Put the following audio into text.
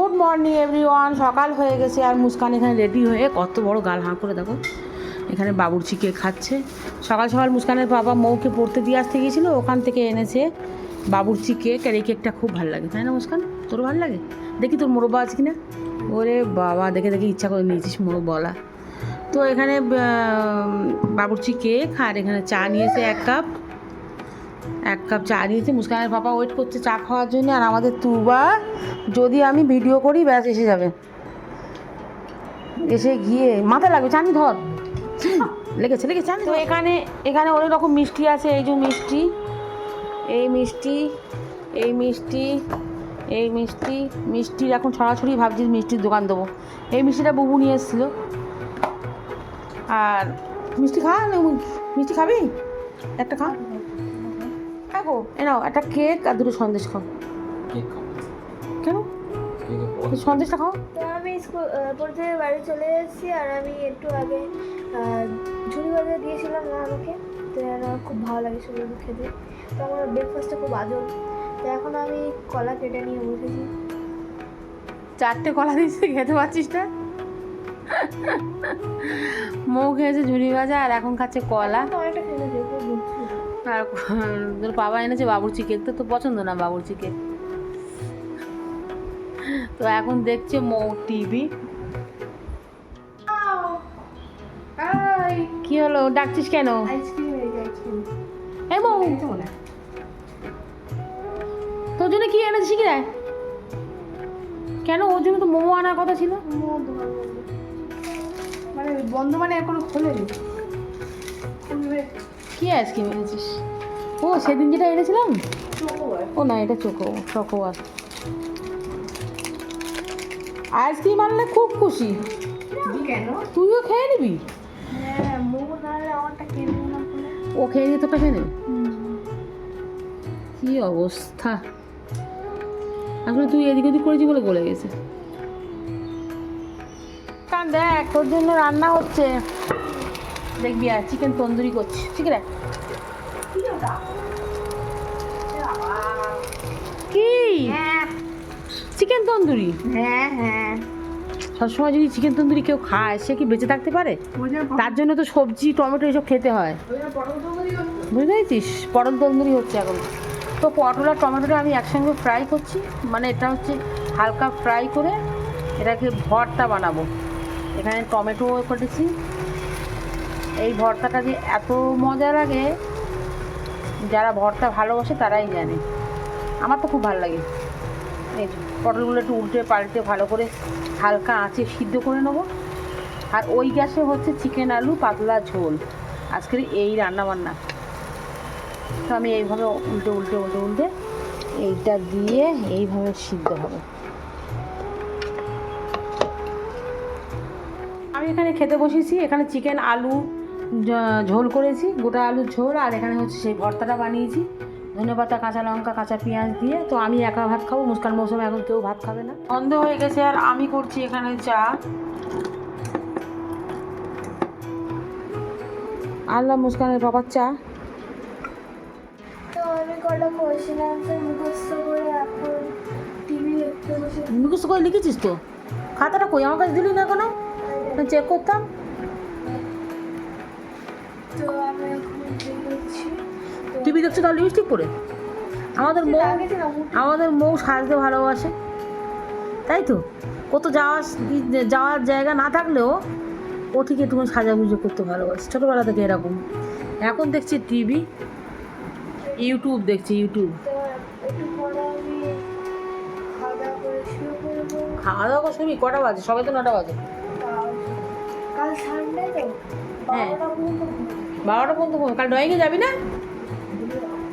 Good morning everyone সকাল হয়ে গেছে আর মুস্কান এখানে রেডি হয়ে কত বড় গাল হাঁ করে দেখো। এখানে বাবুর্চি কেক খাচ্ছে। সকাল সকাল মুস্কানের বাবা মৌকে পড়তে দিয়ে আসতে গিয়েছিল, ওখান থেকে এনেছে বাবুর্চি কেক আর এই কেকটা খুব ভালো লাগে, তাই না মুস্কান? তোর ভালো লাগে? দেখি তোর মোরব্বা আছে কিনা? ওরে বাবা, দেখে দেখে ইচ্ছা করে নিয়েছিস মোরব্বলা তো এখানে বাবুর্চি কেক আর এখানে চা নিয়েছে এক কাপ এক কাপ চা দিয়েছে। মুস্কানের পাপা ওয়েট করছে চা খাওয়ার জন্য আর আমাদের তুবা যদি আমি ভিডিও করি ব্যাস এসে যাবে। এসে গিয়ে মাথা লাগবে চানি ধর। লেগেছে লেগেছে চানি তো এখানে এখানে অনেক রকম মিষ্টি আছে এই যে মিষ্টি এই মিষ্টি এই মিষ্টি এই মিষ্টি মিষ্টির এখন ছড়াছড়ি ভাবছি মিষ্টির দোকান দেবো। এই মিষ্টিটা বুবু নিয়ে এসেছিল। আর মিষ্টি খা মিষ্টি খাবি? একটা খা। খাব এ নাও একটা কেক আর দুটো সন্দেশ খাও। কেক খাব কেন? সন্দেশটা খাও। তো আমি স্কুল পড়ে থেকে বাড়ি চলে এসেছি আর আমি একটু আগে ঝুড়ি বাজার দিয়েছিলাম না আমাকে। তো আমার খুব ভালো লাগে সেগুলো খেতে। তো আমার ব্রেকফাস্টটা খুব আজব তো এখন আমি কলা কেটে নিয়ে বসেছি। চারটে কলা দিয়েছে খেতে পারছিস না? মৌ খেয়েছে ঝুড়ি ভাজা আর এখন খাচ্ছে কলা। তো অনেকটা খেতে খুব বুঝছি আর তোর বাবা এনেছে বাবুর্চি কেক তো তো পছন্দ না বাবুর্চি কেক তো এখন দেখছে মৌ টিভি কি হলো? ডাকছিস কেন? এই মৌ। তোর জন্য কি এনেছিস কি রে কেন? ওর জন্য তো মোমো আনার কথা ছিল। মানে বন্ধ মানে এখনও খোলেনি। খুলবে। কি আইসক্রিম এনেছিস? ও, সেদিন যেটা এনেছিলাম? ও, না, এটা চোখো চকোয়ার আইসক্রিম আনলে খুব খুশি। তুইও খেয়ে নিবি? ও খেয়ে নিয়ে তোটা খেয়ে নেবে? কি অবস্থা। আসলে তুই এদিক ওদিক করেছি বলে গলে গেছে। দেখ, তোর জন্য রান্না হচ্ছে। দেখবি আর চিকেন তন্দুরি করছি ঠিক আছে? কি? হ্যাঁ। চিকেন তন্দুরি? হ্যাঁ হ্যাঁ। সবসময় যদি চিকেন তন্দুরি কেউ খায় সে কি বেঁচে থাকতে পারে? তার জন্য তো সবজি টমেটো এসব খেতে হয়। বুঝতে পেরেছিস? পটল তন্দুরি হচ্ছে এখন। তো পটল আর টমেটোটা আমি একসঙ্গে ফ্রাই করছি। মানে এটা হচ্ছে হালকা ফ্রাই করে এটাকে ভর্তা বানাবো। এখানে টমেটো কেটেছি এই ভর্তাটা যে এত মজা লাগে, যারা ভর্তা ভালোবাসে তারাই জানে। আমার তো খুব ভালো লাগে। এই পটলগুলো একটু উল্টে পাল্টে ভালো করে হালকা আঁচে সিদ্ধ করে নেব। আর ওই গ্যাসে হচ্ছে চিকেন আলু, পাতলা ঝোল। আজকের এই রান্না বান্না তো আমি এইভাবে উল্টে উল্টে উল্টে উল্টে এইটা দিয়ে এইভাবে সিদ্ধ হবে। আমি এখানে খেতে বসেছি। এখানে চিকেন, আলু ঝোল করেছি গোটা আলুর ঝোল আর এখানে হচ্ছে সেই ভর্তাটা বানিয়েছি। ধনে পাতা কাঁচা লঙ্কা কাঁচা পেঁয়াজ দিয়ে। তো আমি একা ভাত খাব মুস্কান মৌসুমে এখন কেউ ভাত খাবে না। বন্ধ হয়ে গেছে আর আমি করছি এখানে চা। আল্লাহ মুস্কানের বাবার চা। মুখস্থ করে লিখেছিস তো? খাতাটা কই? আমার কাছে দিলি না কোনো? চেক করতাম। টিভি দেখছ তাহলে লিপস্টিক পরে আমাদের মৌ আমাদের মৌ সাজতে ভালোবাসে। তাই তো? ও তো যাওয়ার যাওয়ার জায়গা না থাকলেও ও ঠিক একটু সাজাগুজো করতে ভালোবাসে। ছোটোবেলা থেকে এরকম। এখন দেখছি টিভি ইউটিউব দেখছি ইউটিউব। খাওয়া দাওয়া করে কটা বাজে? সবাই তো নটা বাজে। হ্যাঁ। বারোটা পর্যন্ত ঘুমাবো। বারোটা পর্যন্ত কাল ড্রয়িংয়ে যাবি না?